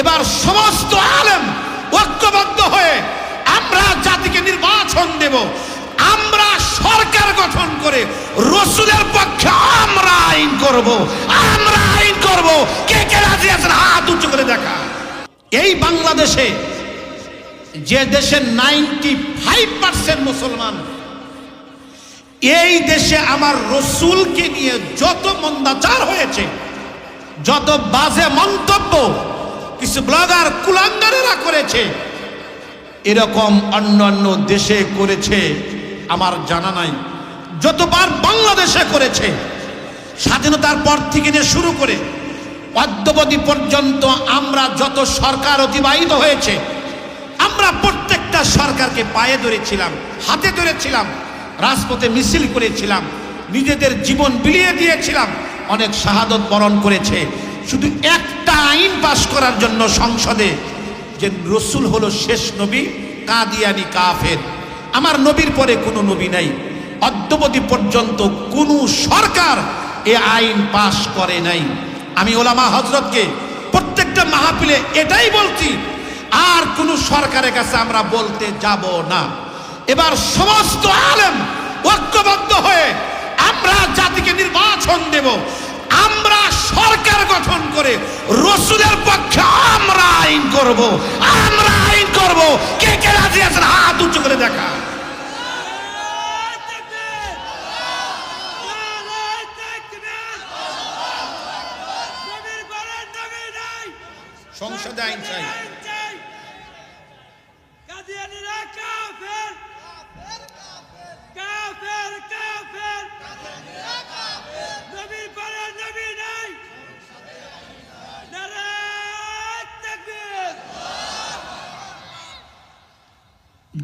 এবার সমস্ত আলেম ঐক্যবদ্ধ হয়ে আমরা জাতিকে নির্বাচন দেব। আমরা সরকার গঠন করে রসুলের পক্ষে আমরা আইন করব। আমরা আইন করব। কে কে রাজি আছেন? হাত উঁচু করে দেখা। এই বাংলাদেশে যে দেশে নাইনটি ফাইভ পার্সেন্ট মুসলমান, এই দেশে আমার রসুলকে নিয়ে যত মন্দাচার হয়েছে, যত বাজে মন্তব্য কিছু ব্লগার কুলাঙ্গারেরা করেছে। এরকম অন্যান্য দেশে করেছে, আমার জানা নাই। যতবার বাংলাদেশে করেছে, স্বাধীনতার পর থেকে যে শুরু করে, অদ্যবধি পর্যন্ত আমরা যত সরকার অতিবাহিত হয়েছে, আমরা প্রত্যেকটা সরকারকে পায়ে ধরেছিলাম, হাতে ধরেছিলাম, রাজপথে মিছিল করেছিলাম, নিজেদের জীবন বিলিয়ে দিয়েছিলাম, অনেক শাহাদত বরণ করেছে। শুধু আইন পাশ করার জন্য সংসদে যে রসুল হলো শেষ নবী, কাদিয়ানি কাফের। আমার নবীর পরে কোনো নবী নাই। অদ্যবধি পর্যন্ত কোনো সরকার এ আইন পাশ করে নাই। আমি ওলামা হজরতকে প্রত্যেকটা মাহফিলে এটাই বলছি, আর কোন সরকারের কাছে আমরা বলতে যাব না। এবার সমস্ত আলেম ঐক্যবদ্ধ হয়ে আমরা জাতিকে নির্বাচন দেব। আমরা করে রসুলের পক্ষে আমরা আইন করব আমরা আইন করব। কে কে রাজি আছেন? হাত উঁচু করে দেখা। সংসদে আইন চাই কাদিয়ানিরা কাফের কাফের কাফের নবীর পরে নবী নাই নারায় তাকবীর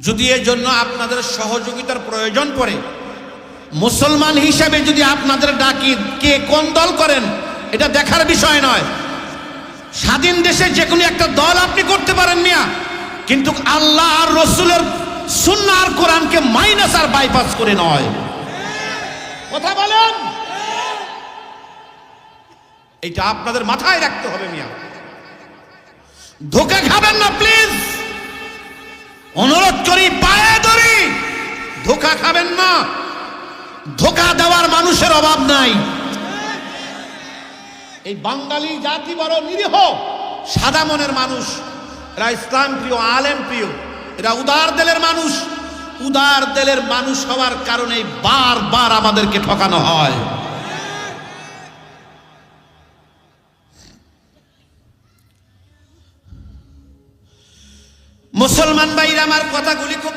যদি এর জন্য আপনাদের সহযোগিতার প্রয়োজন পড়ে, মুসলমান হিসাবে যদি আপনাদের ডাকি, কে কোন দল করেন, এটা দেখার বিষয় নয়। স্বাধীন দেশে যে কোনো একটা দল আপনি করতে পারেন মিয়া, কিন্তু আল্লাহ আর রসুলের সুন্নাহ আর কোরআনকে মাইনাস আর বাইপাস করে নয়। কথা বলেন? এটা আপনাদের মাথায় রাখতে হবে মিয়া। ধোকা খাবেন না প্লিজ ধোকা খাবেন না। ধোকা দেওয়ার মানুষের অভাব নাই। এই বাঙালি জাতি বড় নিরীহ, সাদা মনের মানুষ। এরা ইসলাম প্রিয়, আলেম প্রিয়। এরা উদার দেলের মানুষ। উদার দেলের মানুষ হওয়ার কারণে বারবার আমাদেরকে ঠকানো হয়। মুসলমান ভাইরা, আমার কথাগুলি খুব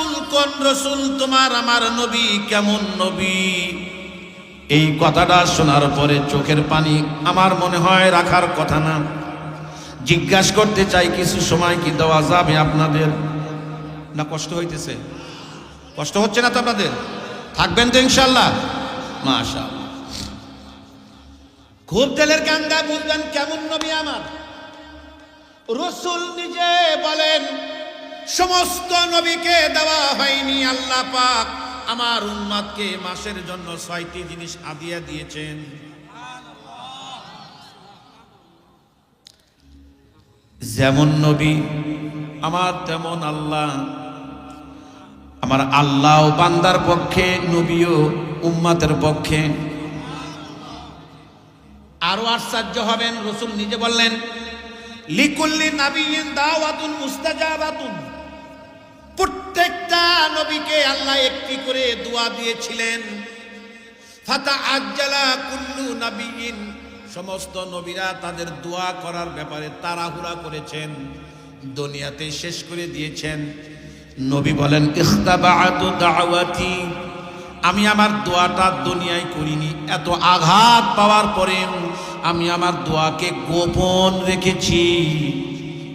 রসুল, কোন রসুল তোমার আমার নবী, কেমন নবী? এই কথাটা শোনার পরে চোখের পানি আমার মনে হয় রাখার কথা না। জিজ্ঞাসা করতে চাই, কিছু সময় কি দেওয়া যাবে আপনাদের? না, কষ্ট হইতেছে। কষ্ট হচ্ছে না তো আপনাদের? থাকবেন তো ইনশাল্লাহ মাশা খুব তেলের গাঙ্গা বুঝবেন কেমন নবী আমার? রসুল নিজে বলেন সমস্ত নবীকে দেওয়া হয়নি, আল্লাহ পাক আমার উন্মাদকে মাসের জন্য ছয়টি জিনিস আদিয়া দিয়েছেন। যেমন নবী, আমার তেমন আল্লাহ। আমার আল্লাহ বান্দার পক্ষে নবীও উম্মাতের পক্ষে। আরও আশ্চর্য হবেন, রসুল নিজে বললেন, লিকুল্লি নাবিয়িন দাওয়াতুন মুস্তাজাবাতুন। প্রত্যেকটা নবীকে আল্লাহ একটি করে দোয়া দিয়েছিলেন। ফাতা আজ্জালা কুল্লু নাবিয়িন। সমস্ত নবীরা তাদের দোয়া করার ব্যাপারে তাড়াহুড়া করেছেন, দুনিয়াতে শেষ করে দিয়েছেন। নবী বলেন দাওয়াতি। আমি আমার দোয়াটা দুনিয়ায় করিনি। এত আঘাত পাওয়ার পরেও আমি আমার দোয়াকে গোপন রেখেছি।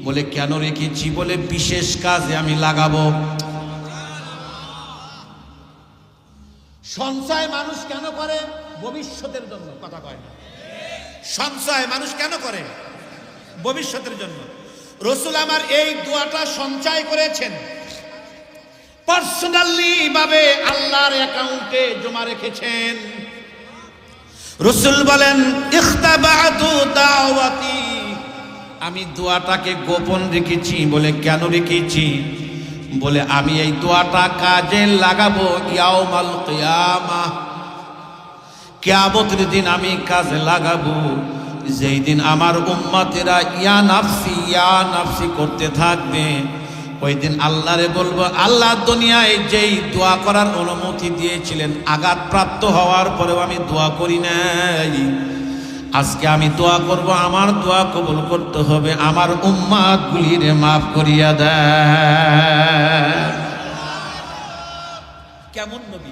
বলে, কেন রেখেছি বলে বিশেষ কাজে আমি লাগাবো? সঞ্চয় মানুষ কেন করে? ভবিষ্যতের জন্য, কথা কয় সঞ্চয় মানুষ কেন করে? ভবিষ্যতের জন্য। রসুল আমার এই দোয়াটা সঞ্চয় করেছেন। পার্সোনালি ভাবে আল্লাহর অ্যাকাউন্টে জমা রেখেছেন। রসুল বলেন, ইখতাবাতু দাওয়াতি আমি দোয়াটাকে গোপন রেখেছি, বলে কেন রেখেছি? বলে, আমি এই দোয়াটা কাজে লাগাবো ইয়াউমাল কিয়ামা। কিয়ামতের দিন আমি কাজে লাগাবো। যেই দিন আমার উম্মতেরা ইয়া নাফসি ইয়া নাফসি করতে থাকবে, ওই দিন আল্লাহরে বলব, আল্লাহ দুনিয়ায় যেই দোয়া করার অনুমতি দিয়েছিলেন, আঘাতপ্রাপ্ত হওয়ার পরেও আমি দোয়া করি নাই। আজকে আমি দোয়া করব, আমার দোয়া কবুল করতে হবে, আমার উম্মাদ গুলিরে মাফ করিয়া দেয়। কেমন নবী?